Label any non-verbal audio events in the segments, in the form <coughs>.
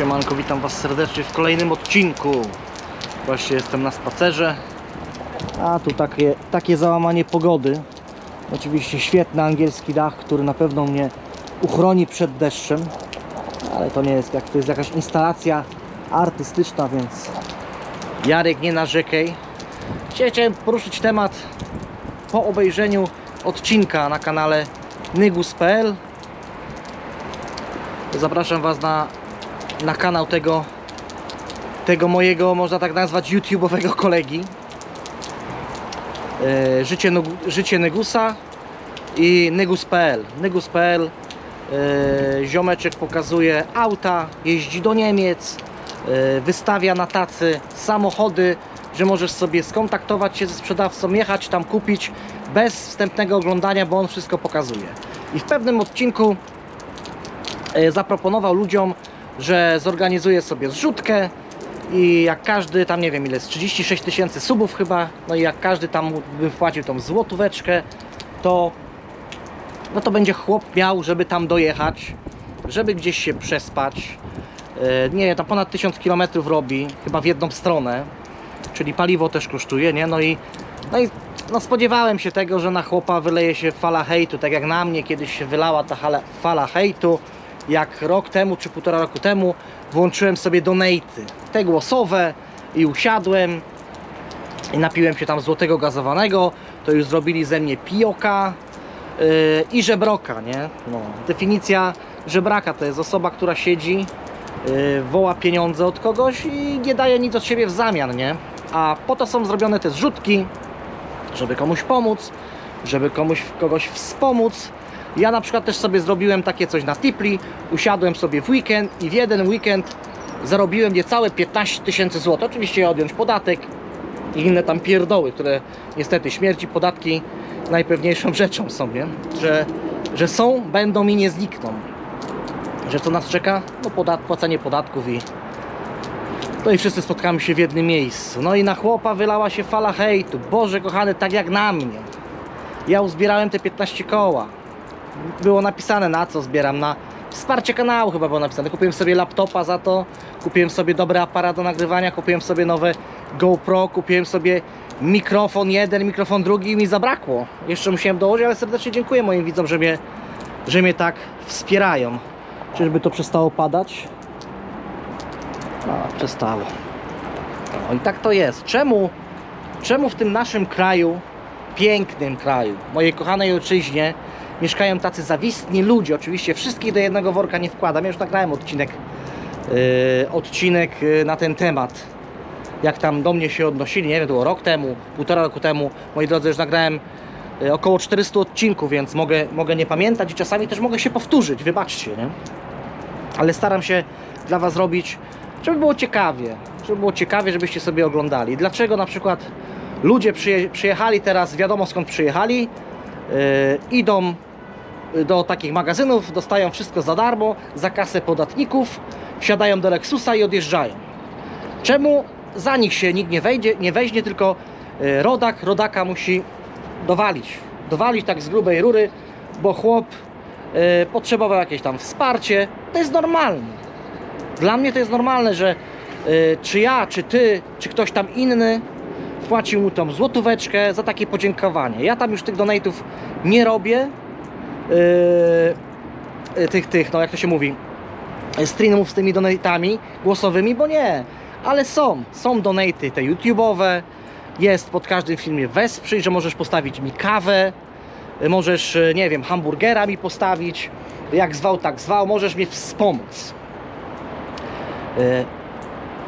Siemanko, witam Was serdecznie w kolejnym odcinku. Właśnie jestem na spacerze. A tu takie, takie załamanie pogody. Oczywiście świetny angielski dach, który na pewno mnie uchroni przed deszczem. Ale to nie jest, jak to jest jakaś instalacja artystyczna, więc Jarek nie narzekaj. Chciałem poruszyć temat po obejrzeniu odcinka na kanale nygus.pl Zapraszam Was na, na kanał tego, tego mojego, można tak nazwać, YouTube'owego kolegi. E, życie, życie Negusa i Negus.pl. Negus.pl e, Ziomeczek pokazuje auta, jeździ do Niemiec, e, wystawia na tacy samochody, że możesz sobie skontaktować się ze sprzedawcą, jechać tam kupić bez wstępnego oglądania, bo on wszystko pokazuje. I w pewnym odcinku zaproponował ludziom, że zorganizuje sobie zrzutkę i jak każdy tam nie wiem ile jest 36 tysięcy subów chyba, no i jak każdy tam by wpłacił tą złotóweczkę, to no to będzie chłop miał, żeby tam dojechać, żeby gdzieś się przespać. E, Nie tam ponad 1000 km robi, chyba w jedną stronę, czyli paliwo też kosztuje, nie? No i, no i no spodziewałem się tego, że na chłopa wyleje się fala hejtu, tak jak na mnie kiedyś się wylała ta fala hejtu, jak rok temu czy półtora roku temu włączyłem sobie donaty, te głosowe i usiadłem i napiłem się tam złotego gazowanego, to już zrobili ze mnie pijoka yy, i żebroka, nie? No, definicja żebraka to jest osoba, która siedzi, yy, woła pieniądze od kogoś i nie daje nic od siebie w zamian, nie? A po to są zrobione te zrzutki, żeby komuś pomóc, żeby komuś kogoś wspomóc. Ja na przykład też sobie zrobiłem takie coś na Tipli, usiadłem sobie w weekend i w jeden weekend zarobiłem niecałe 15 tysięcy złotych. Oczywiście odjąć podatek i inne tam pierdoły, które niestety śmierci, podatki najpewniejszą <laughs> rzeczą są, nie? Że, że są, będą i nie znikną. Że co nas czeka? No podat, płacenie podatków i no i wszyscy spotkamy się w jednym miejscu. No i na chłopa wylała się fala hejtu. Boże kochany, tak jak na mnie. Ja uzbierałem te 15 koła. Było napisane na co zbieram. Na wsparcie kanału chyba było napisane. Kupiłem sobie laptopa za to. Kupiłem sobie dobry aparat do nagrywania. Kupiłem sobie nowe GoPro. Kupiłem sobie mikrofon jeden, mikrofon drugi i mi zabrakło. Jeszcze musiałem dołożyć, ale serdecznie dziękuję moim widzom, że mnie, że mnie tak wspierają. Czyżby to przestało padać? A, przestało. No i tak to jest. Czemu, czemu w tym naszym kraju, pięknym kraju, mojej kochanej ojczyźnie, mieszkają tacy zawistni ludzie? Oczywiście wszystkich do jednego worka nie wkładam. Ja już nagrałem odcinek, yy, odcinek yy, na ten temat. Jak tam do mnie się odnosili, nie wiem, to było rok temu, półtora roku temu. Moi drodzy, już nagrałem yy, około 400 odcinków, więc mogę, mogę nie pamiętać i czasami też mogę się powtórzyć, wybaczcie, nie? ale staram się dla Was robić, żeby było ciekawie, żeby było ciekawie, żebyście sobie oglądali. Dlaczego na przykład ludzie przyje, przyjechali teraz, wiadomo skąd przyjechali, yy, idą do takich magazynów, dostają wszystko za darmo, za kasę podatników, wsiadają do Lexusa i odjeżdżają. Czemu za nich się nikt nie wejdzie, nie weźmie, tylko yy, rodak, rodaka musi dowalić. Dowalić tak z grubej rury, bo chłop yy, potrzebował jakieś tam wsparcie. To jest normalne. Dla mnie to jest normalne, że y, czy ja, czy ty, czy ktoś tam inny wpłacił mu tą złotóweczkę za takie podziękowanie. Ja tam już tych donate'ów nie robię. Y, y, tych, tych, no jak to się mówi, streamów z tymi donate'ami głosowymi, bo nie. Ale są, są donate'y te YouTube'owe, jest pod każdym filmie wesprzyj, że możesz postawić mi kawę, y, możesz, y, nie wiem, hamburgera mi postawić, jak zwał, tak zwał, możesz mnie wspomóc.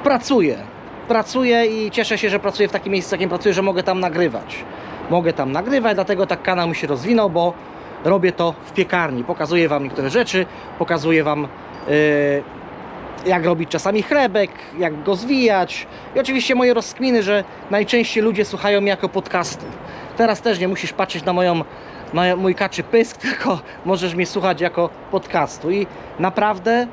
Pracuję. Pracuję i cieszę się, że pracuję w takim miejscu, w jakim pracuję, że mogę tam nagrywać. Mogę tam nagrywać, dlatego tak kanał mi się rozwinął, bo robię to w piekarni. Pokazuję Wam niektóre rzeczy, pokazuję Wam y, jak robić czasami chlebek, jak go zwijać. I oczywiście moje rozkminy, że najczęściej ludzie słuchają mnie jako podcastu. Teraz też nie musisz patrzeć na moją mój kaczy pysk, <laughs> tylko możesz mnie słuchać jako podcastu. I naprawdę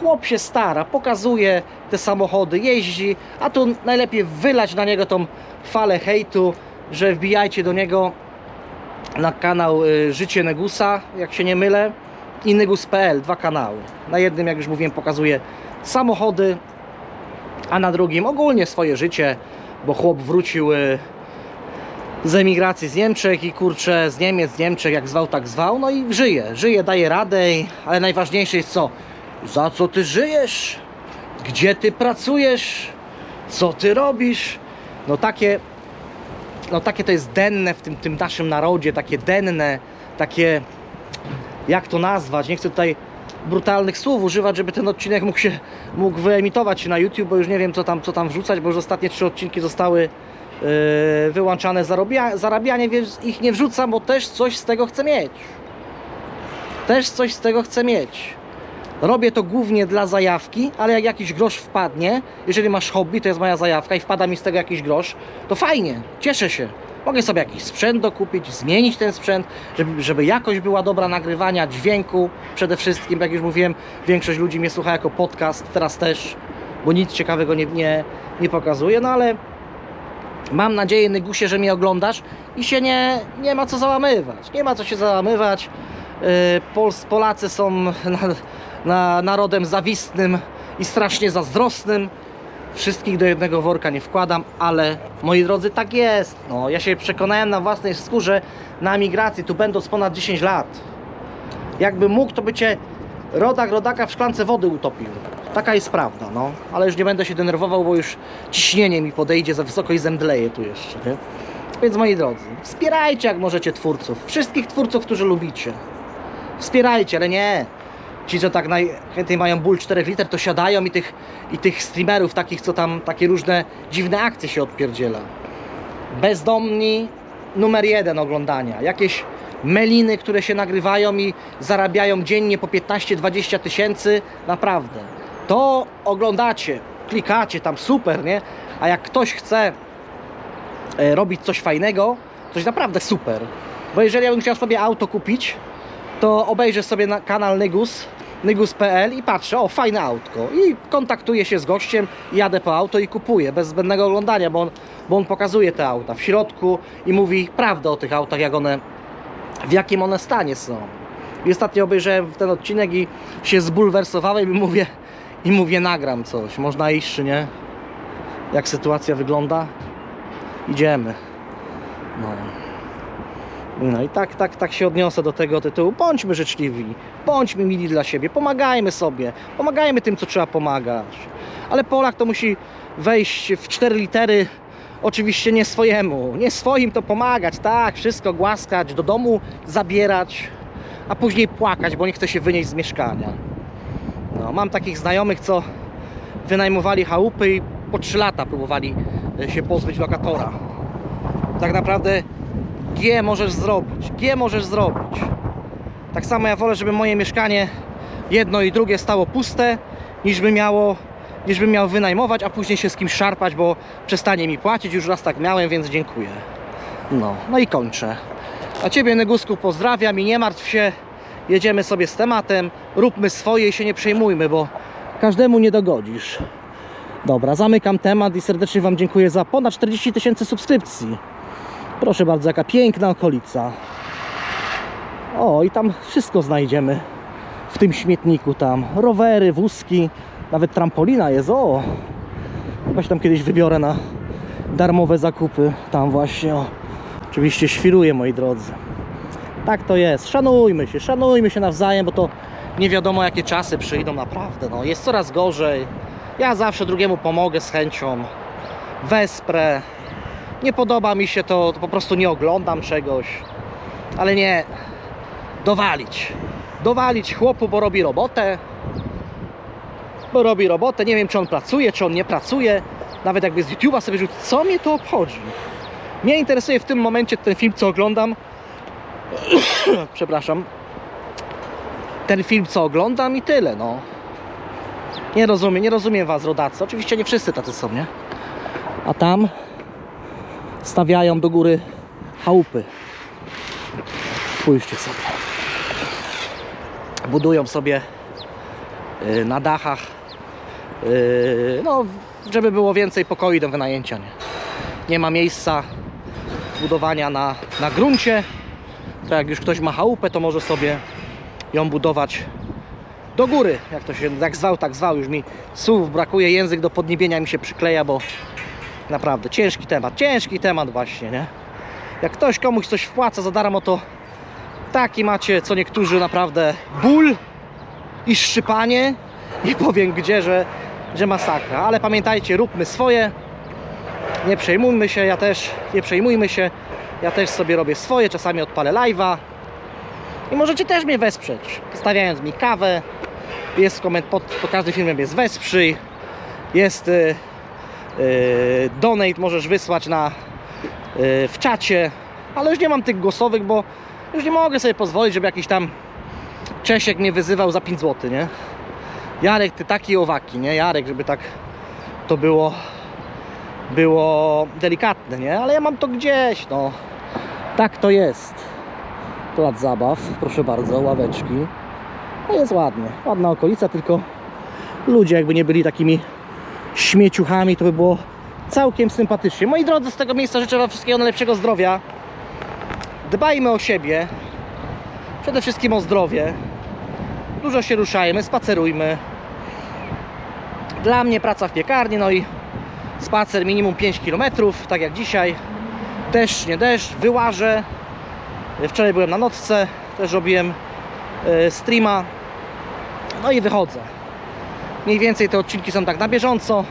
chłop się stara, pokazuje te samochody, jeździ, a tu najlepiej wylać na niego tą falę hejtu, że wbijajcie do niego na kanał y, Życie Negusa, jak się nie mylę. i Nygus.pl, dwa kanały. Na jednym, jak już mówiłem, pokazuję samochody, a na drugim ogólnie swoje życie, bo chłop wrócił y, z emigracji z Niemczech i kurczę, z Niemiec, z Niemczech, jak zwał, tak zwał, no i żyje, żyje, daje radę, ale najważniejsze jest co? Za co ty żyjesz? Gdzie ty pracujesz? Co ty robisz? No takie, no takie to jest denne w tym, tym naszym narodzie, takie denne, takie, jak to nazwać, nie chcę tutaj brutalnych słów używać, żeby ten odcinek mógł się mógł wyemitować na YouTube, bo już nie wiem co tam, co tam wrzucać, bo już ostatnie trzy odcinki zostały yy, wyłączane zarobia, zarabianie, więc ich nie wrzucam, bo też coś z tego chcę mieć. Też coś z tego chcę mieć. Robię to głównie dla zajawki, ale jak jakiś grosz wpadnie, jeżeli masz hobby, to jest moja zajawka i wpada mi z tego jakiś grosz, to fajnie, cieszę się. Mogę sobie jakiś sprzęt dokupić, zmienić ten sprzęt, żeby, żeby jakość była dobra nagrywania, dźwięku przede wszystkim. Jak już mówiłem, większość ludzi mnie słucha jako podcast, teraz też, bo nic ciekawego nie, nie, nie pokazuje, no ale mam nadzieję, Nygusie, że mnie oglądasz i się nie, nie ma co załamywać. Nie ma co się załamywać. Yy, Pols, Polacy są <laughs> na, na, narodem zawistnym i strasznie zazdrosnym. Wszystkich do jednego worka nie wkładam, ale moi drodzy, tak jest. No, ja się przekonałem na własnej skórze na migracji, tu będąc ponad 10 lat. Jakby mógł, to by cię rodak rodaka w szklance wody utopił. Taka jest prawda, no. Ale już nie będę się denerwował, bo już ciśnienie mi podejdzie za wysoko i zemdleję tu jeszcze, nie? Więc moi drodzy, wspierajcie jak możecie twórców. Wszystkich twórców, którzy lubicie. Wspierajcie, ale nie. Ci, co tak najchętniej mają ból 4 liter, to siadają i tych, i tych streamerów takich, co tam takie różne dziwne akcje się odpierdziela. Bezdomni numer jeden oglądania. Jakieś meliny, które się nagrywają i zarabiają dziennie po 15-20 tysięcy. Naprawdę. To oglądacie, klikacie tam, super, nie? A jak ktoś chce e, robić coś fajnego, coś naprawdę super. Bo jeżeli ja bym chciał sobie auto kupić, to obejrzę sobie na kanał Nygus, nygus.pl i patrzę, o fajne autko i kontaktuję się z gościem, jadę po auto i kupuję, bez zbędnego oglądania, bo on, bo on pokazuje te auta w środku i mówi prawdę o tych autach, jak one, w jakim one stanie są. I ostatnio obejrzałem ten odcinek i się zbulwersowałem i mówię, i mówię nagram coś, można iść czy nie? Jak sytuacja wygląda? Idziemy. No. No i tak, tak, tak się odniosę do tego tytułu. Bądźmy życzliwi, bądźmy mili dla siebie, pomagajmy sobie, pomagajmy tym, co trzeba pomagać. Ale Polak to musi wejść w cztery litery, oczywiście nie swojemu, nie swoim to pomagać, tak, wszystko głaskać, do domu zabierać, a później płakać, bo nie chce się wynieść z mieszkania. No, mam takich znajomych, co wynajmowali chałupy i po 3 lata próbowali e, się pozbyć lokatora. Tak naprawdę G możesz zrobić, G możesz zrobić. Tak samo ja wolę, żeby moje mieszkanie jedno i drugie stało puste, niż by miało, niż bym miał wynajmować, a później się z kimś szarpać, bo przestanie mi płacić. Już raz tak miałem, więc dziękuję. No, no i kończę. A Ciebie, Negusku, pozdrawiam i nie martw się. Jedziemy sobie z tematem, róbmy swoje i się nie przejmujmy, bo każdemu nie dogodzisz. Dobra, zamykam temat i serdecznie Wam dziękuję za ponad 40 tysięcy subskrypcji. Proszę bardzo, jaka piękna okolica. O, i tam wszystko znajdziemy w tym śmietniku tam. Rowery, wózki, nawet trampolina jest. O, chyba się tam kiedyś wybiorę na darmowe zakupy. Tam właśnie, o. Oczywiście świruję, moi drodzy. Tak to jest. Szanujmy się, szanujmy się nawzajem, bo to nie wiadomo jakie czasy przyjdą naprawdę. No, jest coraz gorzej. Ja zawsze drugiemu pomogę z chęcią. Wesprę. Nie podoba mi się to, to po prostu nie oglądam czegoś. Ale nie. Dowalić. Dowalić chłopu, bo robi robotę. Bo robi robotę. Nie wiem, czy on pracuje, czy on nie pracuje. Nawet jakby z YouTube'a sobie rzucił, co mnie to obchodzi? Mnie interesuje w tym momencie ten film, co oglądam. <coughs> Przepraszam. Ten film, co oglądam i tyle, no. Nie rozumiem, nie rozumiem was, rodacy. Oczywiście nie wszyscy tacy są, nie? A tam stawiają do góry chałupy. Spójrzcie sobie. Budują sobie y, na dachach, y, no, żeby było więcej pokoi do wynajęcia. Nie, nie ma miejsca budowania na, na gruncie. To jak już ktoś ma chałupę, to może sobie ją budować do góry, jak to się jak zwał, tak zwał. Już mi słów brakuje, język do podniebienia mi się przykleja, bo naprawdę ciężki temat, ciężki temat właśnie, nie? Jak ktoś komuś coś wpłaca za darmo, to taki macie co niektórzy naprawdę ból i szczypanie i powiem gdzie, że, że masakra. Ale pamiętajcie, róbmy swoje, nie przejmujmy się, ja też, nie przejmujmy się, ja też sobie robię swoje, czasami odpalę live'a. I możecie też mnie wesprzeć, stawiając mi kawę, jest koment pod, pod każdym filmem jest wesprzyj, jest y, donate, możesz wysłać na, y, w czacie, ale już nie mam tych głosowych, bo już nie mogę sobie pozwolić, żeby jakiś tam Czesiek mnie wyzywał za 5 zł, nie? Jarek, ty taki owaki, nie? Jarek, żeby tak to było było delikatne, nie? Ale ja mam to gdzieś, no. Tak to jest. Plac zabaw, proszę bardzo, ławeczki. No jest ładnie, ładna okolica, tylko ludzie jakby nie byli takimi śmieciuchami, to by było całkiem sympatycznie. Moi drodzy, z tego miejsca życzę Wam wszystkiego najlepszego zdrowia. Dbajmy o siebie. Przede wszystkim o zdrowie. Dużo się ruszajmy, spacerujmy. Dla mnie praca w piekarni, no i spacer minimum 5 km, tak jak dzisiaj. Deszcz, nie deszcz, wyłażę. Wczoraj byłem na nocce, też robiłem e, streama. No i wychodzę. Mniej więcej te odcinki są tak na bieżąco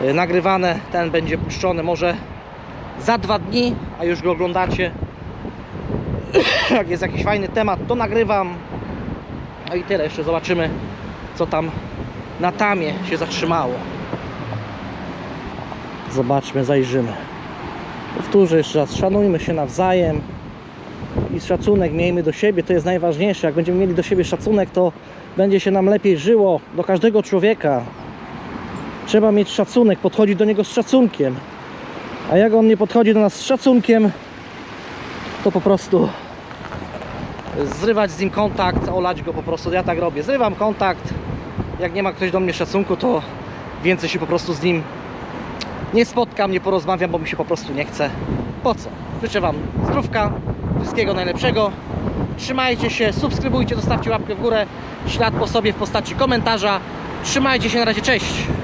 e, nagrywane. Ten będzie puszczony może za dwa dni, a już go oglądacie. <coughs> Jak jest jakiś fajny temat, to nagrywam. No i tyle. Jeszcze zobaczymy, co tam na tamie się zatrzymało. Zobaczmy, zajrzymy. Powtórzę jeszcze raz, szanujmy się nawzajem i szacunek miejmy do siebie, to jest najważniejsze. Jak będziemy mieli do siebie szacunek, to będzie się nam lepiej żyło do każdego człowieka. Trzeba mieć szacunek, podchodzić do niego z szacunkiem. A jak on nie podchodzi do nas z szacunkiem, to po prostu zrywać z nim kontakt, olać go po prostu. Ja tak robię. Zrywam kontakt. Jak nie ma ktoś do mnie szacunku, to więcej się po prostu z nim nie spotkam, nie porozmawiam, bo mi się po prostu nie chce. Po co? Życzę Wam zdrówka, wszystkiego najlepszego. Trzymajcie się, subskrybujcie, zostawcie łapkę w górę, ślad po sobie w postaci komentarza. Trzymajcie się, na razie, cześć!